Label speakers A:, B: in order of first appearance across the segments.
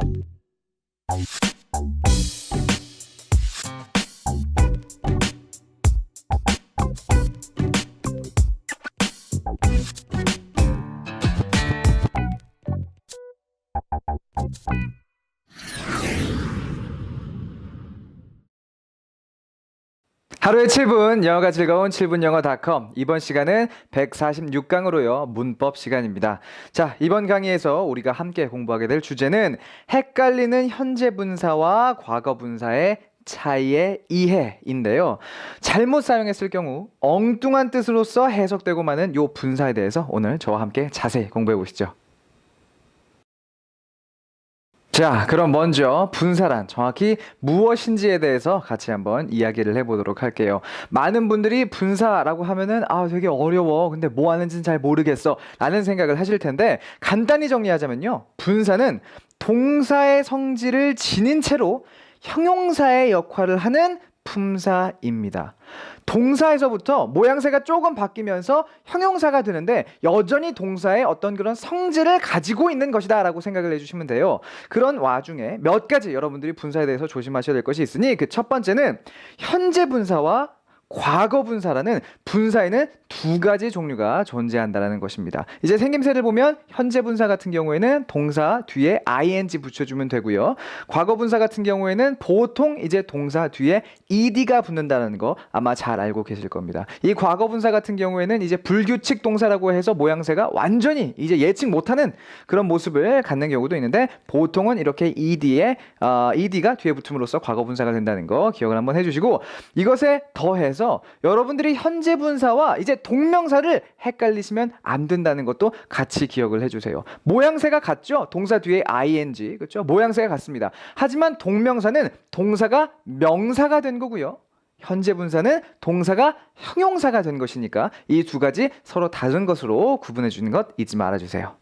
A: Bye. 하루에 7분 영어가 즐거운 7분 영어닷컴 이번 시간은 146강으로요 문법 시간입니다. 자 이번 강의에서 우리가 함께 공부하게 될 주제는 헷갈리는 현재 분사와 과거 분사의 차이의 이해인데요. 잘못 사용했을 경우 엉뚱한 뜻으로서 해석되고 마는 요 분사에 대해서 오늘 저와 함께 자세히 공부해 보시죠. 자, 그럼 먼저 분사란 정확히 무엇인지에 대해서 같이 한번 이야기를 해보도록 할게요. 많은 분들이 분사라고 하면은 아, 되게 어려워. 근데 뭐 하는지는 잘 모르겠어. 라는 생각을 하실 텐데 간단히 정리하자면요. 분사는 동사의 성질을 지닌 채로 형용사의 역할을 하는 품사입니다. 동사에서부터 모양새가 조금 바뀌면서 형용사가 되는데 여전히 동사의 어떤 그런 성질을 가지고 있는 것이다라고 생각을 해주시면 돼요. 그런 와중에 몇 가지 여러분들이 분사에 대해서 조심하셔야 될 것이 있으니 그 첫 번째는 현재 분사와 과거 분사라는 분사에는 두 가지 종류가 존재한다라는 것입니다. 이제 생김새를 보면 현재 분사 같은 경우에는 동사 뒤에 ing 붙여주면 되고요. 과거 분사 같은 경우에는 보통 이제 동사 뒤에 ed가 붙는다는 거 아마 잘 알고 계실 겁니다. 이 과거 분사 같은 경우에는 이제 불규칙 동사라고 해서 모양새가 완전히 이제 예측 못하는 그런 모습을 갖는 경우도 있는데 보통은 이렇게 ed에 어, ed가 뒤에 붙음으로써 과거 분사가 된다는 거 기억을 한번 해주시고 이것에 더해서 여러분들이 현재 분사와 이제 동명사를 헷갈리시면 안 된다는 것도 같이 기억을 해주세요. 모양새가 같죠? 동사 뒤에 ing 그렇죠? 모양새가 같습니다. 하지만 동명사는 동사가 명사가 된 거고요. 현재 분사는 동사가 형용사가 된 것이니까 이 두 가지 서로 다른 것으로 구분해 주는 것 잊지 말아 주세요.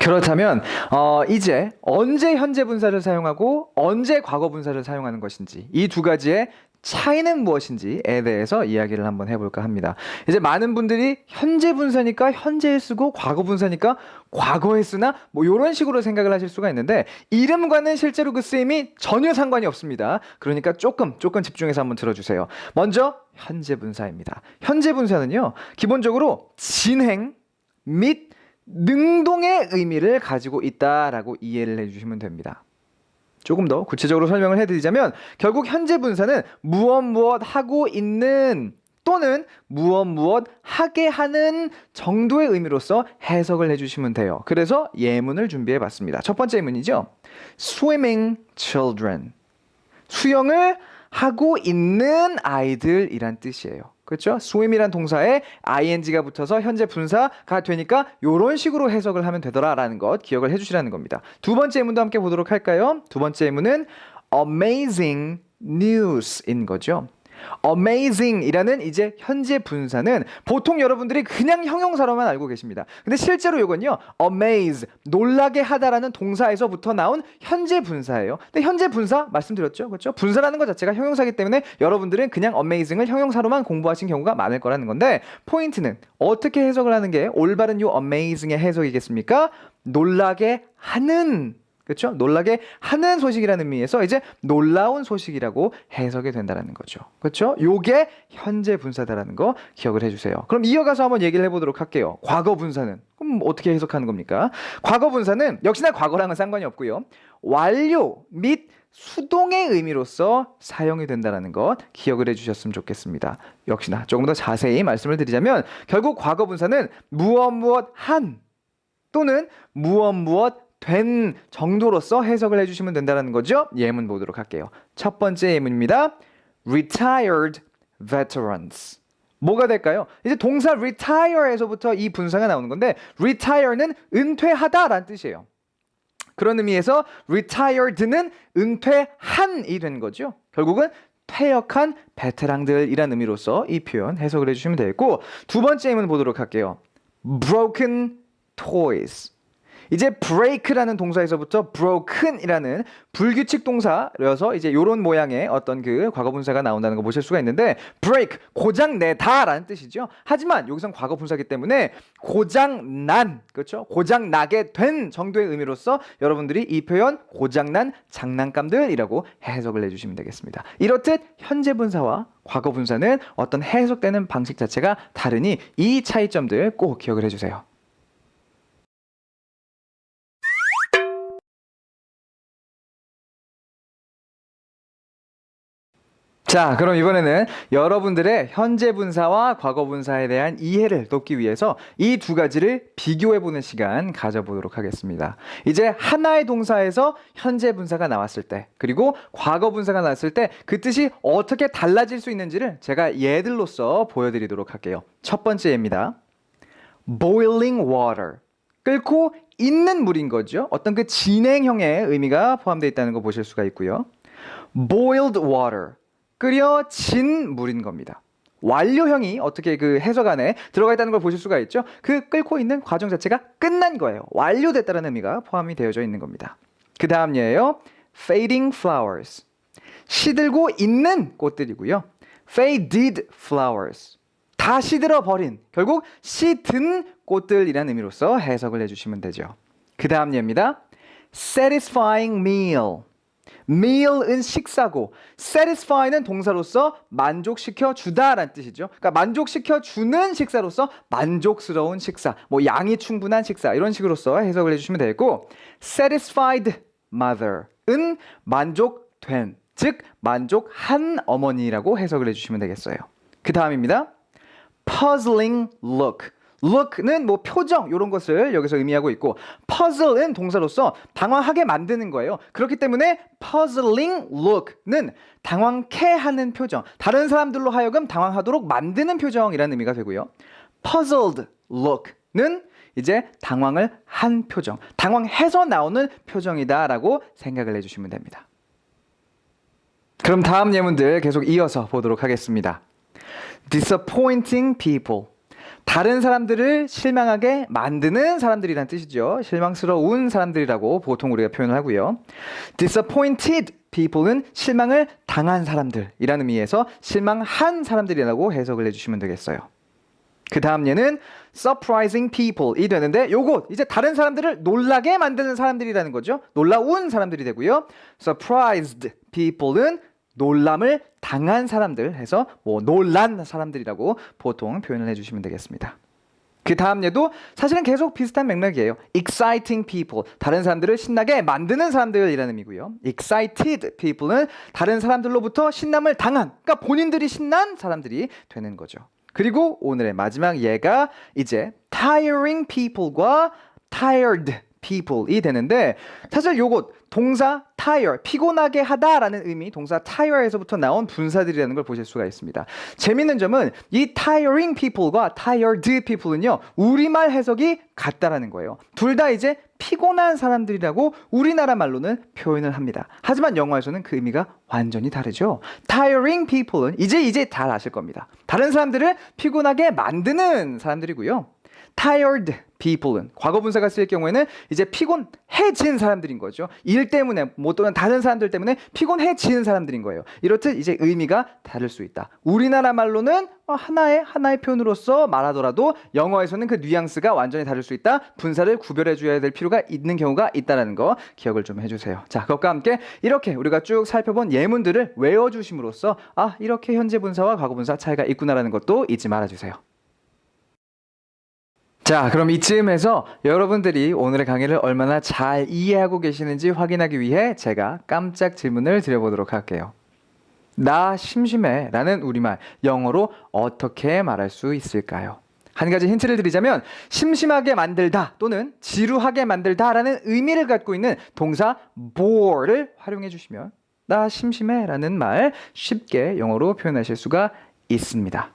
A: 그렇다면 어, 이제 언제 현재 분사를 사용하고 언제 과거 분사를 사용하는 것인지 이 두 가지의 차이는 무엇인지에 대해서 이야기를 한번 해볼까 합니다. 이제 많은 분들이 현재 분사니까 현재에 쓰고 과거 분사니까 과거에 쓰나 뭐 이런 식으로 생각을 하실 수가 있는데 이름과는 실제로 그 쓰임이 전혀 상관이 없습니다. 그러니까 조금 조금 집중해서 한번 들어주세요. 먼저 현재 분사입니다. 현재 분사는요 기본적으로 진행 및 능동의 의미를 가지고 있다라고 이해를 해주시면 됩니다. 조금 더 구체적으로 설명을 해드리자면 결국 현재 분사는 무엇 무엇 하고 있는 또는 무엇 무엇 하게 하는 정도의 의미로서 해석을 해주시면 돼요. 그래서 예문을 준비해 봤습니다. 첫 번째 예문이죠. Swimming children. 수영을 하고 있는 아이들이란 뜻이에요. 그렇죠? swim이란 동사에 ing가 붙어서 현재 분사가 되니까 이런 식으로 해석을 하면 되더라라는 것 기억을 해주시라는 겁니다. 두 번째 예문도 함께 보도록 할까요? 두 번째 예문은 amazing news인 거죠. Amazing이라는 이제 현재 분사는 보통 여러분들이 그냥 형용사로만 알고 계십니다. 근데 실제로 이건요, amaze 놀라게 하다라는 동사에서부터 나온 현재 분사예요. 근데 현재 분사 말씀드렸죠, 그렇죠? 분사라는 것 자체가 형용사기 때문에 여러분들은 그냥 amazing을 형용사로만 공부하신 경우가 많을 거라는 건데 포인트는 어떻게 해석을 하는 게 올바른 요 amazing의 해석이겠습니까? 놀라게 하는 그렇죠? 놀라게 하는 소식이라는 의미에서 이제 놀라운 소식이라고 해석이 된다라는 거죠. 그렇죠? 요게 현재 분사다라는 거 기억을 해 주세요. 그럼 이어가서 한번 얘기를 해 보도록 할게요. 과거 분사는 그럼 어떻게 해석하는 겁니까? 과거 분사는 역시나 과거랑은 상관이 없고요. 완료 및 수동의 의미로서 사용이 된다는 것 기억을 해주셨으면 좋겠습니다. 역시나 조금 더 자세히 말씀을 드리자면 결국 과거 분사는 무엇 무엇 한 또는 무엇 무엇 된 정도로서 해석을 해주시면 된다는 거죠. 예문 보도록 할게요. 첫 번째 예문입니다. Retired veterans. 뭐가 될까요? 이제 동사 retire에서부터 이 분사가 나오는 건데 retire는 은퇴하다라는 뜻이에요. 그런 의미에서 retired는 은퇴한이 된 거죠. 결국은 퇴역한 베테랑들이란 의미로서 이 표현 해석을 해주시면 되겠고 두 번째 예문 보도록 할게요. broken toys. 이제 break라는 동사에서부터 broken이라는 불규칙 동사여서 이제 요런 모양의 어떤 그 과거 분사가 나온다는 거 보실 수가 있는데 break 고장 내다라는 뜻이죠. 하지만 여기선 과거 분사기 때문에 고장 난 그렇죠? 고장 나게 된 정도의 의미로서 여러분들이 이 표현 고장 난 장난감들이라고 해석을 해 주시면 되겠습니다. 이렇듯 현재 분사와 과거 분사는 어떤 해석되는 방식 자체가 다르니 이 차이점들 꼭 기억을 해 주세요. 자, 그럼 이번에는 여러분들의 현재 분사와 과거 분사에 대한 이해를 돕기 위해서 이 두 가지를 비교해 보는 시간 가져보도록 하겠습니다. 이제 하나의 동사에서 현재 분사가 나왔을 때, 그리고 과거 분사가 나왔을 때 그 뜻이 어떻게 달라질 수 있는지를 제가 예들로서 보여드리도록 할게요. 첫 번째입니다. boiling water. 끓고 있는 물인 거죠. 어떤 그 진행형의 의미가 포함되어 있다는 거 보실 수가 있고요. boiled water. 끓여진 물인 겁니다. 완료형이 어떻게 그 해석 안에 들어가 있다는 걸 보실 수가 있죠. 그 끓고 있는 과정 자체가 끝난 거예요. 완료됐다는 의미가 포함이 되어져 있는 겁니다. 그 다음 예예요. fading flowers. 시들고 있는 꽃들이고요. faded flowers. 다 시들어 버린 결국 시든 꽃들이라는 의미로서 해석을 해주시면 되죠. 그 다음 예입니다. satisfying meal. Meal은 식사고 satisfy는 동사로서 만족시켜 주다라는 뜻이죠. 그러니까 만족시켜 주는 식사로서 만족스러운 식사, 뭐 양이 충분한 식사 이런 식으로서 해석을 해주시면 되고 satisfied mother은 만족된 즉 만족한 어머니라고 해석을 해주시면 되겠어요. 그 다음입니다. puzzling look. Look는 뭐 표정 이런 것을 여기서 의미하고 있고 puzzle은 동사로서 당황하게 만드는 거예요. 그렇기 때문에 puzzling look는 당황케 하는 표정, 다른 사람들로 하여금 당황하도록 만드는 표정이라는 의미가 되고요. puzzled look는 이제 당황을 한 표정, 당황해서 나오는 표정이다라고 생각을 해주시면 됩니다. 그럼 다음 예문들 계속 이어서 보도록 하겠습니다. disappointing people. 다른 사람들을 실망하게 만드는 사람들이란 뜻이죠. 실망스러운 사람들이라고 보통 우리가 표현을 하고요. disappointed people은 실망을 당한 사람들이라는 의미에서 실망한 사람들이라고 해석을 해주시면 되겠어요. 그 다음 예는 surprising people이 되는데 요것 이제 다른 사람들을 놀라게 만드는 사람들이라는 거죠. 놀라운 사람들이 되고요. surprised people은 놀람을 당한 사람들 해서 뭐 놀란 사람들이라고 보통 표현을 해주시면 되겠습니다. 그 다음 예도 사실은 계속 비슷한 맥락이에요. exciting people 다른 사람들을 신나게 만드는 사람들이라는 의미고요. excited people은 다른 사람들로부터 신남을 당한 그러니까 본인들이 신난 사람들이 되는 거죠. 그리고 오늘의 마지막 예가 이제 tiring people과 tired people이 되는데 사실 요것 동사 tire 피곤하게 하다라는 의미 동사 tire에서부터 나온 분사들이라는 걸 보실 수가 있습니다. 재밌는 점은 이 tiring people과 tired people은요 우리말 해석이 같다라는 거예요. 둘 다 이제 피곤한 사람들이라고 우리나라 말로는 표현을 합니다. 하지만 영어에서는 그 의미가 완전히 다르죠. tiring people은 이제 이제 잘 아실 겁니다. 다른 사람들을 피곤하게 만드는 사람들이고요. tired people은 과거 분사가 쓰일 경우에는 이제 피곤해진 사람들인 거죠. 일 때문에 뭐 또는 다른 사람들 때문에 피곤해지는 사람들인 거예요. 이렇듯 이제 의미가 다를 수 있다. 우리나라 말로는 어, 하나의 하나의 표현으로서 말하더라도 영어에서는 그 뉘앙스가 완전히 다를 수 있다. 분사를 구별해 줘야 될 필요가 있는 경우가 있다라는 거 기억을 좀 해주세요. 자, 그것과 함께 이렇게 우리가 쭉 살펴본 예문들을 외워주심으로써 아 이렇게 현재 분사와 과거 분사 차이가 있구나라는 것도 잊지 말아주세요. 자, 그럼 이쯤에서 여러분들이 오늘의 강의를 얼마나 잘 이해하고 계시는지 확인하기 위해 제가 깜짝 질문을 드려보도록 할게요. 나 심심해 라는 우리말 영어로 어떻게 말할 수 있을까요? 한 가지 힌트를 드리자면 심심하게 만들다 또는 지루하게 만들다 라는 의미를 갖고 있는 동사 bore를 활용해 주시면 나 심심해 라는 말 쉽게 영어로 표현하실 수가 있습니다.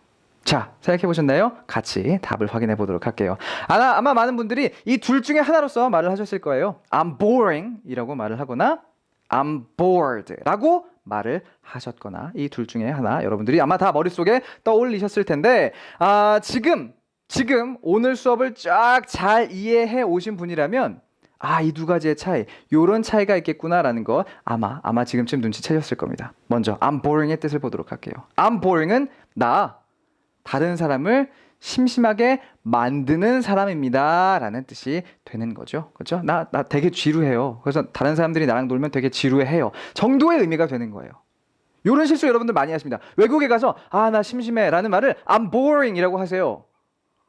A: 자, 생각해 보셨나요? 같이 답을 확인해 보도록 할게요. 아마, 아마 많은 분들이 이 둘 중에 하나로서 말을 하셨을 거예요. I'm boring 이라고 말을 하거나 I'm bored 라고 말을 하셨거나 이 둘 중에 하나 여러분들이 아마 다 머릿속에 떠올리셨을 텐데 아, 지금 지금 오늘 수업을 쫙 잘 이해해 오신 분이라면 아, 이 두 가지의 차이, 요런 차이가 있겠구나라는 거 아마 아마 지금쯤 눈치채셨을 겁니다. 먼저 I'm boring의 뜻을 보도록 할게요. I'm boring은 나 다른 사람을 심심하게 만드는 사람입니다 라는 뜻이 되는 거죠. 그렇죠? 나 나 되게 지루해요. 그래서 다른 사람들이 나랑 놀면 되게 지루해해요. 정도의 의미가 되는 거예요. 요런 실수 여러분들 많이 하십니다. 외국에 가서 아 나 심심해 라는 말을 I'm boring이라고 하세요.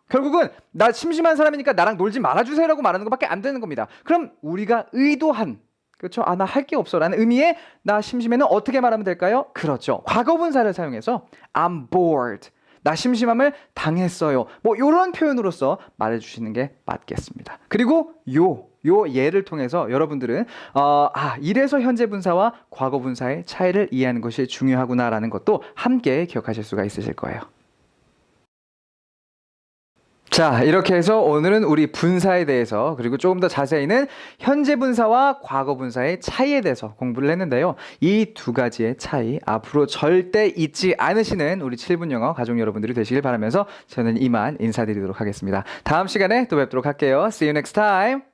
A: 결국은 나 심심한 사람이니까 나랑 놀지 말아주세요 라고 말하는 것밖에 안 되는 겁니다. 그럼 우리가 의도한 그렇죠? 아 나 할 게 없어 라는 의미의 나 심심해는 어떻게 말하면 될까요? 그렇죠. 과거 분사를 사용해서 I'm bored. 나 심심함을 당했어요. 뭐 이런 표현으로서 말해주시는 게 맞겠습니다. 그리고 요. 요 예를 통해서 여러분들은 어, 아 이래서 현재 분사와 과거 분사의 차이를 이해하는 것이 중요하구나라는 것도 함께 기억하실 수가 있으실 거예요. 자, 이렇게 해서 오늘은 우리 분사에 대해서 그리고 조금 더 자세히는 현재 분사와 과거 분사의 차이에 대해서 공부를 했는데요. 이 두 가지의 차이 앞으로 절대 잊지 않으시는 우리 7분 영어 가족 여러분들이 되시길 바라면서 저는 이만 인사드리도록 하겠습니다. 다음 시간에 또 뵙도록 할게요. See you next time.